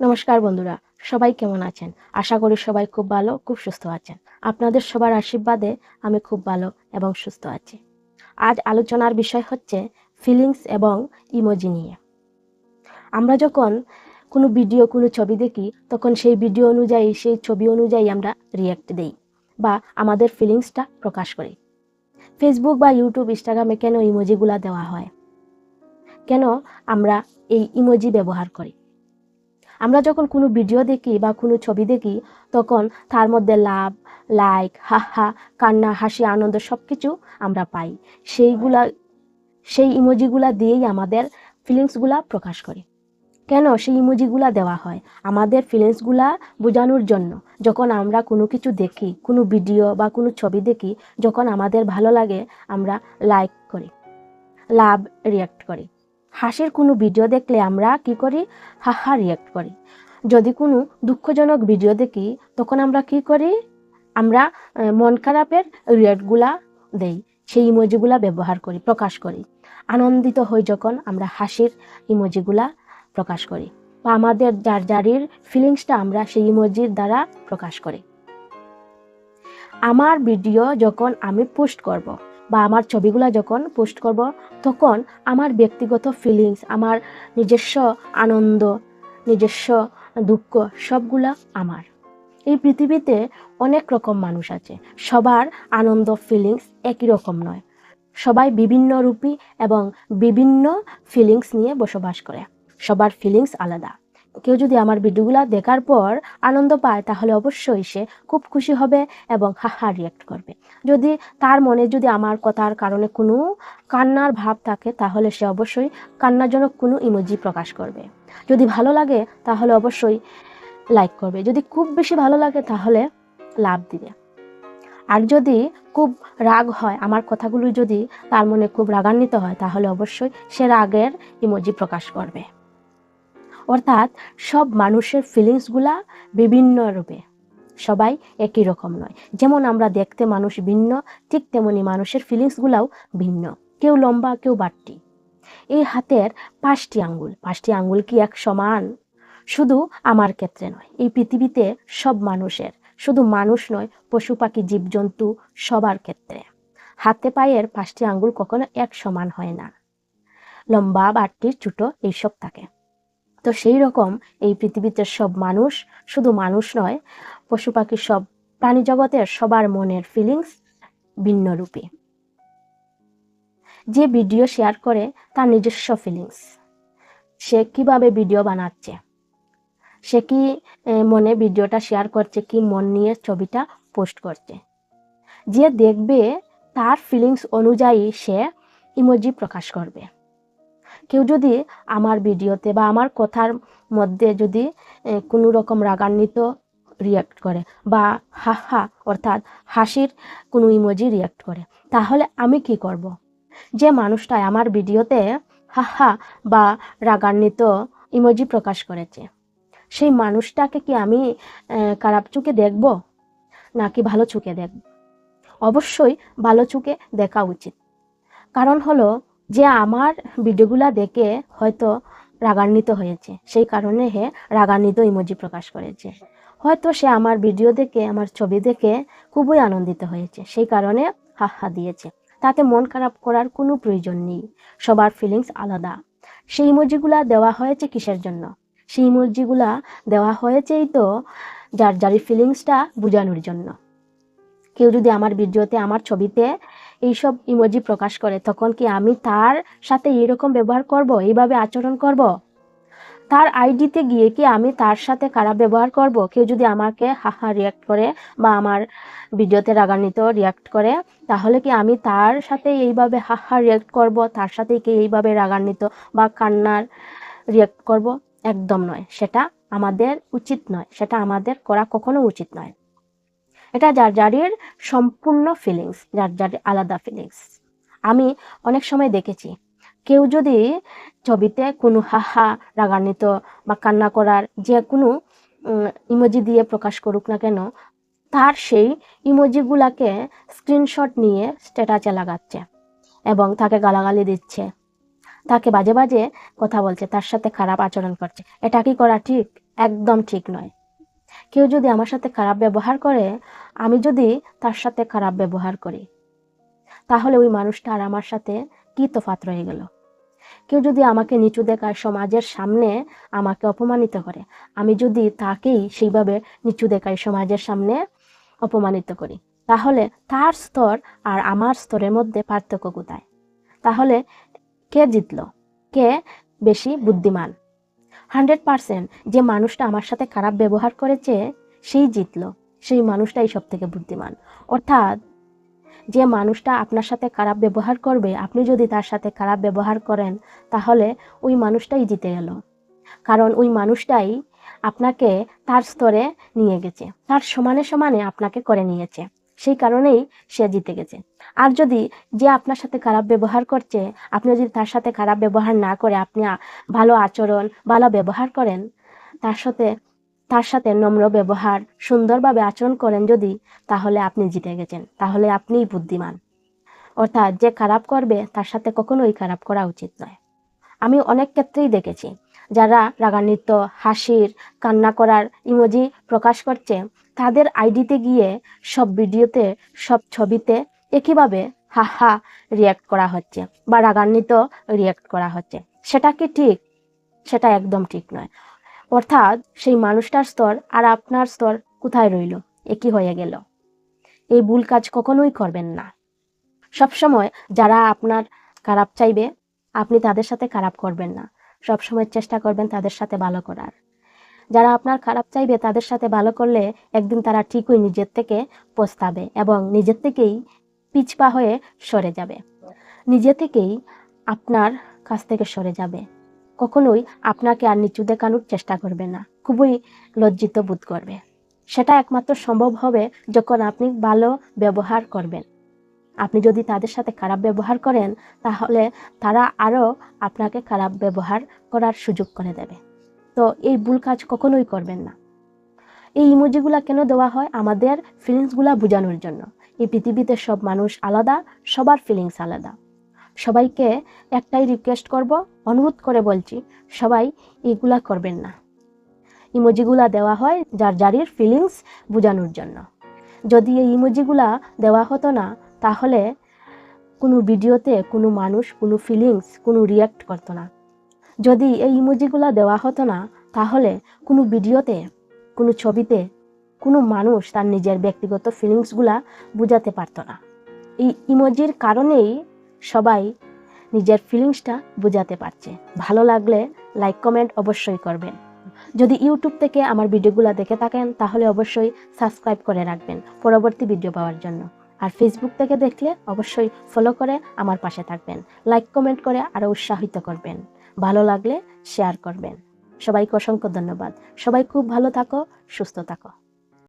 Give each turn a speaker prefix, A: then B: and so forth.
A: নমস্কার বন্ধুরা, সবাই কেমন আছেন? আশা করি সবাই খুব ভালো, খুব সুস্থ আছেন। আপনাদের সবার আশীর্বাদে আমি খুব ভালো এবং সুস্থ আছি। আজ আলোচনার বিষয় হচ্ছে ফিলিংস এবং ইমোজি নিয়ে। আমরা যখন কোনো ভিডিও কোনো ছবি দেখি, তখন সেই ভিডিও অনুযায়ী, সেই ছবি অনুযায়ী আমরা রিয়াক্ট দেই বা আমাদের ফিলিংসটা প্রকাশ করি। ফেসবুক বা ইউটিউব ইনস্টাগ্রামে কেন ইমোজিগুলা দেওয়া হয়? কেন আমরা এই ইমোজি ব্যবহার করি? আমরা যখন কোনো ভিডিও দেখি বা কোনো ছবি দেখি, তখন তার মধ্যে লাভ লাইক হাহা, কান্না, হাসি, আনন্দ সব কিছু আমরা পাই। সেইগুলা, সেই ইমোজিগুলা দিয়েই আমাদের ফিলিংসগুলা প্রকাশ করে। কেন সেই ইমোজিগুলা দেওয়া হয়? আমাদের ফিলিংসগুলা বোঝানোর জন্য। যখন আমরা কোনো কিছু দেখি, কোনো ভিডিও বা কোনো ছবি দেখি, যখন আমাদের ভালো লাগে, আমরা লাইক করি, লাভ রিয়াক্ট করি। হাসির কোনো ভিডিও দেখলে আমরা কি করি? হাহা রিয়াক্ট করি। যদি কোনো দুঃখজনক ভিডিও দেখি, তখন আমরা কি করি? আমরা মন খারাপের রিয়াক্টগুলা দেই, সেই ইমোজিগুলা ব্যবহার করি, প্রকাশ করি। আনন্দিত হই যখন আমরা হাসির ইমোজিগুলা প্রকাশ করি। বা আমাদের যার যারির ফিলিংসটা আমরা সেই ইমোজির দ্বারা প্রকাশ করি। আমার ভিডিও যখন আমি পোস্ট করব বা আমার ছবিগুলা যখন পোস্ট করব, তখন আমার ব্যক্তিগত ফিলিংস আমার নিজস্ব আনন্দ, নিজস্ব দুঃখ সবগুলা আমার। এই পৃথিবীতে অনেক রকম মানুষ আছে, সবার আনন্দ ফিলিংস একই রকম নয়। সবাই বিভিন্ন রূপী এবং বিভিন্ন ফিলিংস নিয়ে বসবাস করে, সবার ফিলিংস আলাদা। কেউ যদি আমার ভিডিওগুলো দেখার পর আনন্দ পায়, তাহলে অবশ্যই সে খুব খুশি হবে এবং হাহা রিয়াক্ট করবে। যদি তার মনে যদি আমার কথার কারণে কোনো কান্নার ভাব থাকে, তাহলে সে অবশ্যই কান্নাজনক কোনো ইমোজি প্রকাশ করবে। যদি ভালো লাগে, তাহলে অবশ্যই লাইক করবে। যদি খুব বেশি ভালো লাগে, তাহলে লাভ দিবে। আর যদি খুব রাগ হয়, আমার কথাগুলো যদি তার মনে খুব রাগান্বিত হয়, তাহলে অবশ্যই সে রাগের ইমোজি প্রকাশ করবে। অর্থাৎ সব মানুষের ফিলিংসগুলা বিভিন্ন রূপে। সবাই একই রকম নয়। যেমন আমরা দেখতে মানুষ ভিন্ন, ঠিক তেমনি মানুষের ফিলিংসগুলাও ভিন্ন। কেউ লম্বা, কেউ বাট্টি এই হাতের পাঁচটি আঙ্গুল। পাঁচটি আঙ্গুল কি এক সমান? শুধু আমার ক্ষেত্রে নয়, এই পৃথিবীতে সব মানুষের। শুধু মানুষ নয়, পশু, পাখি, জীবজন্তু, সবার ক্ষেত্রে। হাতে পায়ের পাঁচটি আঙ্গুল কখনো এক সমান হয় না। লম্বা বাট্টি ছোট, এইসব থাকে। তো সেই রকম এই পৃথিবীতে সব মানুষ, শুধু মানুষ নয় পশু পাখি সব, প্রাণী জগতের সবার মনের ফিলিংস ভিন্ন রূপী যে ভিডিও শেয়ার করে, তার নিজস্ব ফিলিংস সে কীভাবে ভিডিও বানাচ্ছে? সে কি মনে ভিডিওটা শেয়ার করছে, কি মন নিয়ে ছবিটা পোস্ট করছে? যে দেখবে, তার ফিলিংস অনুযায়ী সে ইমোজি প্রকাশ করবে। কেউ যদি আমার ভিডিওতে বা আমার কথার মধ্যে যদি কোনো রকম রাগান্বিত রিয়াক্ট করে বা হা হা অর্থাৎ হাসির কোনো ইমোজি রিয়াক্ট করে, তাহলে আমি কি করব। যে মানুষটা আমার ভিডিওতে হা হা বা রাগান্বিত ইমোজি প্রকাশ করেছে, সেই মানুষটাকে কি আমি খারাপ চোখে দেখব? নাকি ভালো চোখে দেখব? অবশ্যই ভালো চোখে দেখা উচিত। কারণ হলো যে আমার ভিডিওগুলা দেখে হয়তো রাগান্বিত হয়েছে, সেই কারণে হে রাগান্বিত ইমোজি প্রকাশ করেছে। হয়তো সে আমার ভিডিও দেখে, আমার ছবি দেখে খুবই আনন্দিত হয়েছে, সেই কারণে হা হা দিয়েছে। তাতে মন খারাপ করার কোনো প্রয়োজন নেই, সবার ফিলিংস আলাদা। সেই ইমোজিগুলা দেওয়া হয়েছে কিসের জন্য? সেই ইমোজিগুলা দেওয়া হয়েছেই তো যার যার ফিলিংসটা বোঝানোর জন্য। কেউ যদি আমার ভিডিওতে, আমার ছবিতে এইসব ইমোজি প্রকাশ করে। তখন কি আমি তার সাথে এইরকম ব্যবহার করব? এইভাবে আচরণ করব? তার আইডিতে গিয়ে কি আমি তার সাথে খারাপ ব্যবহার করব? কেউ যদি আমাকে হাহা রিয়াক্ট করে বা আমার ভিডিওতে রাগান্বিত রিয়াক্ট করে, তাহলে কি আমি তার সাথে এইভাবে হাহা রিয়াক্ট করব? তার সাথে কি এইভাবে রাগান্বিত বা কান্নার রিয়াক্ট করব? একদম নয়। সেটা আমাদের উচিত নয়। সেটা আমাদের করা কখনো উচিত নয়। এটা যার যারের সম্পূর্ণ ফিলিংস যার যার আলাদা ফিলিংস আমি অনেক সময় দেখেছি, কেউ যদি ছবিতে কোনো হাহা, রাগান্বিত বা কান্না করার যে কোনো ইমোজি দিয়ে প্রকাশ করুক না কেন, তার সেই ইমোজিগুলাকে স্ক্রিনশট নিয়ে স্ট্যাটাসে লাগাচ্ছে এবং তাকে গালাগালি দিচ্ছে। তাকে বাজে বাজে কথা বলছে, তার সাথে খারাপ আচরণ করছে। এটা কি করা ঠিক? একদম ঠিক নয়। কেউ যদি আমার সাথে খারাপ ব্যবহার করে, আমি যদি তার সাথে খারাপ ব্যবহার করি, তাহলে ওই মানুষটা আর আমার সাথে কি তফাৎ রয়ে গেল? কেউ যদি আমাকে নিচু দেখায় সমাজের সামনে আমাকে অপমানিত করে, আমি যদি তাকেই সেইভাবে নিচু দেখাই সমাজের সামনে অপমানিত করি, তাহলে তার স্তর আর আমার স্তরের মধ্যে পার্থক্য কোথায়? তাহলে কে জিতলো? কে বেশি বুদ্ধিমান? হান্ড্রেড পার্সেন্ট যে মানুষটা আমার সাথে খারাপ ব্যবহার করেছে, সেই জিতলো। সেই মানুষটাই সব থেকে বুদ্ধিমান। অর্থাৎ যে মানুষটা আপনার সাথে খারাপ ব্যবহার করবে, আপনি যদি তার সাথে খারাপ ব্যবহার করেন, তাহলে ওই মানুষটাই জিতে গেল। কারণ ওই মানুষটাই আপনাকে তার স্তরে নিয়ে গেছে। তার সমানে সমানে আপনাকে করে নিয়েছে। সেই কারণেই সে জিতে গেছে। আর যদি যে আপনার সাথে খারাপ ব্যবহার করছে, আপনি যদি তার সাথে খারাপ ব্যবহার না করে আপনি ভালো আচরণ, ভালো ব্যবহার করেন, তার সাথে তার সাথে নম্র ব্যবহার, সুন্দরভাবে আচরণ করেন যদি, তাহলে আপনি জিতে গেছেন। তাহলে আপনিই বুদ্ধিমান। অর্থাৎ যে খারাপ করবে, তার সাথে কখনোই খারাপ করা উচিত নয়। আমি অনেক ক্ষেত্রেই দেখেছি যারা রাগান্বিত, হাসির, কান্না করার ইমোজি প্রকাশ করছে, তাদের আইডিতে গিয়ে সব ভিডিওতে, সব ছবিতে একইভাবে হা হা রিয়াক্ট করা হচ্ছে বা রাগান্বিত রিয়াক্ট করা হচ্ছে। সেটা কি ঠিক? সেটা একদম ঠিক নয়। অর্থাৎ সেই মানুষটার স্তর আর আপনার স্তর কোথায় রইল? একই হয়ে গেল। এই ভুল কাজ কখনোই করবেন না। সবসময় যারা আপনার খারাপ চাইবে, আপনি তাদের সাথে খারাপ করবেন না। সবসময় চেষ্টা করবেন তাদের সাথে ভালো করার। যারা আপনার খারাপ চাইবে, তাদের সাথে ভালো করলে একদিন তারা ঠিকই নিজের থেকে পস্তাবে এবং নিজের থেকেই পিছপা হয়ে সরে যাবে। নিজে থেকেই আপনার কাছ থেকে সরে যাবে। কখনোই আপনাকে আর নিচু দেখানোর চেষ্টা করবে না। খুবই লজ্জিত বোধ করবে। সেটা একমাত্র সম্ভব হবে যখন আপনি ভালো ব্যবহার করবেন। আপনি যদি তাদের সাথে খারাপ ব্যবহার করেন, তাহলে তারা আরও আপনাকে খারাপ ব্যবহার করার সুযোগ করে দেবে। তো এই ভুল কাজ কখনোই করবেন না। এই ইমোজিগুলা কেন দেওয়া হয়? আমাদের ফিলিংসগুলা বোঝানোর জন্য। এই পৃথিবীতে সব মানুষ আলাদা, সবার ফিলিংস আলাদা। সবাইকে একটাই রিকোয়েস্ট করব, অনুরোধ করে বলছি, সবাই এইগুলা করবেন না। ইমোজিগুলা দেওয়া হয় যার যারির ফিলিংস বোঝানোর জন্য। যদি এই ইমোজিগুলা দেওয়া হতো না তাহলে কোনো ভিডিওতে কোনো মানুষ, কোনো ফিলিংস কোনো রিয়াক্ট করতো না। যদি এই ইমোজিগুলা দেওয়া হতো না, তাহলে কোনো ভিডিওতে, কোনো ছবিতে কোনো মানুষ তার নিজের ব্যক্তিগত ফিলিংসগুলা বোঝাতে পারতো না। এই ইমোজির কারণেই সবাই নিজের ফিলিংসটা বোঝাতে পারছে। ভালো লাগলে লাইক কমেন্ট অবশ্যই করবেন। যদি ইউটিউব থেকে আমার ভিডিওগুলো দেখে থাকেন, তাহলে অবশ্যই সাবস্ক্রাইব করে রাখবেন পরবর্তী ভিডিও পাওয়ার জন্য। আর ফেসবুক থেকে দেখলে অবশ্যই ফলো করে আমার পাশে থাকবেন। লাইক কমেন্ট করে আরও উৎসাহিত করবেন। ভালো লাগলে শেয়ার করবেন। সবাইকে অসংখ্য ধন্যবাদ। সবাই খুব ভালো থাকো, সুস্থ থাকো।